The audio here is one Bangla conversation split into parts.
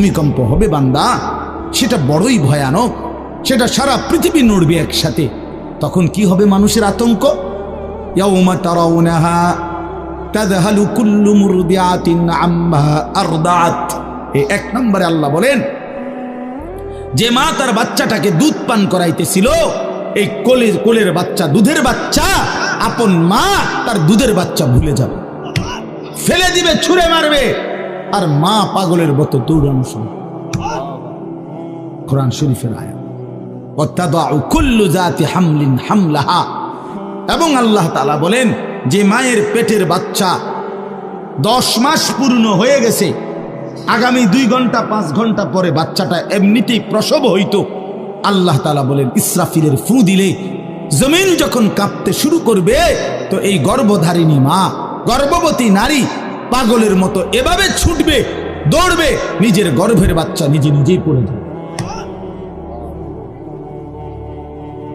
ভূমিকম্প হবে বান্দা। সেটা বড়ই ভয়ানক। সেটা সারা পৃথিবী নড়বে একসাথে। তখন কি হবে মানুষের আতঙ্ক? এক নম্বরে আল্লাহ বলেন, যে মা তার বাচ্চাটাকে দুধ পান করাইতেছিল, এই কোলের কোলের বাচ্চা, দুধের বাচ্চা, আপন মা তার দুধের বাচ্চা ভুলে যাবে। ফেলে দিবে, ছুঁড়ে মারবে। আর মা পাগলের মতো দৌড়ানো কোরআন শরীফের আয়া এবং আল্লাহ বলেন, যে মায়ের পেটের বাচ্চা দশ মাস পূর্ণ হয়ে গেছে, আগামী দুই ঘণ্টা, পাঁচ ঘণ্টা পরে বাচ্চাটা এমনিতেই প্রসব হইতো। আল্লাহ তালা বলেন, ইসরাফিলের ফু দিলে জমিন যখন কাঁপতে শুরু করবে, তো এই গর্ভধারিণী মা, গর্ভবতী নারী পাগলের মতো এভাবে ছুটবে, দৌড়বে, নিজের গর্ভের বাচ্চা নিজে নিজেই পড়ে যাবে।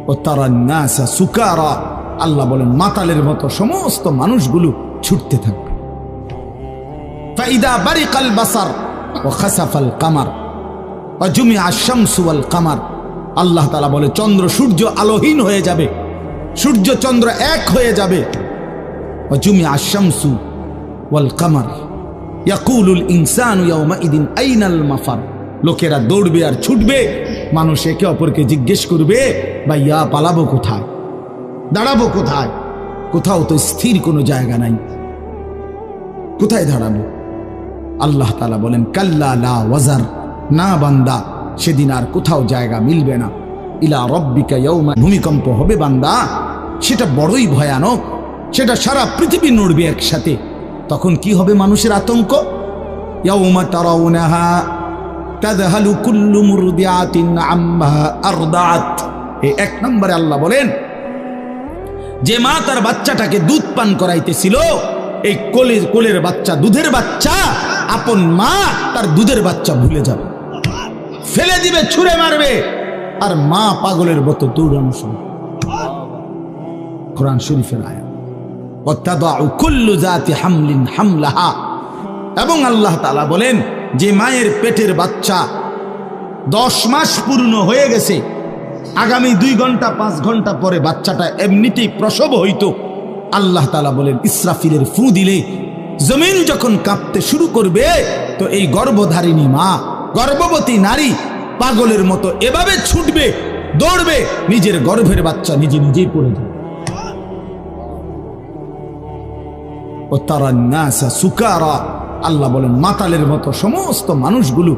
ও তারা নাসা সুকারা, আল্লাহ বলেন, মাতালের মতো সমস্ত মানুষগুলো ছুটতে থাকবে। ফাইদা বাসার, ও খাসাফাল কামার কামার। আল্লাহ তালা বলে, চন্দ্র সূর্য আলোহীন হয়ে যাবে, সূর্য চন্দ্র এক হয়ে যাবে। জুমি আশামসু ওয়াল কামার। ইয়াকুলুল ইনসান ইয়াউমাইদিন আইনাল মাফার। লোকেরা দৌড়বে আর ছুটবে। মানুষ একে অপরকে জিজ্ঞেস করবে বা ইয়া পালাবো কোথায়? দাঁড়াবো কোথায়? কোথাও তো স্থির কোনো জায়গা নাই। কোথায় দাঁড়াবো? আল্লাহ তালা বলেন, কাল্লা লা ওয়াজার। না বান্দা, সেদিন আর কোথাও জায়গা মিলবে না। ইলা রব্বিকা ইয়াউমা, ভূমিকম্প হবে বান্দা। সেটা বড়ই ভয়ানক। সেটা সারা পৃথিবী নড়বে একসাথে। তখন কি হবে মানুষের আতঙ্ক? ইয়াউমা তারাউনাহা তাদহালু কুল্লু মুরদিআতিন আম্মা এক নম্বরে আল্লাহ বলেন, যে মা তার বাচ্চাটাকে দুধ পান করাইতেছিল, এই কোলের কোলের বাচ্চা, দুধের বাচ্চা, আপন মা তার দুধের বাচ্চা ভুলে যাবে। ফেলে দিবে, ছুঁড়ে মারবে। আর মা পাগলের মতো দৌড়ানো শুরু কোরআন শরীফের আয়া হামলিন এবং আল্লাহ তাআলা বলেন, যে মায়ের পেটের বাচ্চা দশ মাস পূর্ণ হয়ে গেছে, আগামী দুই ঘণ্টা, পাঁচ ঘণ্টা পরে বাচ্চাটা এমনিতেই প্রসব হইত। আল্লাহ তালা বলেন, ইসরাফিলের ফু দিলে জমিন যখন কাঁপতে শুরু করবে, তো এই গর্ভধারিণী মা, গর্ভবতী নারী পাগলের মতো এভাবে ছুটবে, দৌড়বে, নিজের গর্ভের বাচ্চা নিজে নিজেই পড়ে যাবে। ও তারা নাসা সুকারা। আল্লাহ বলেন মাতালের মতো সমস্ত মানুষগুলো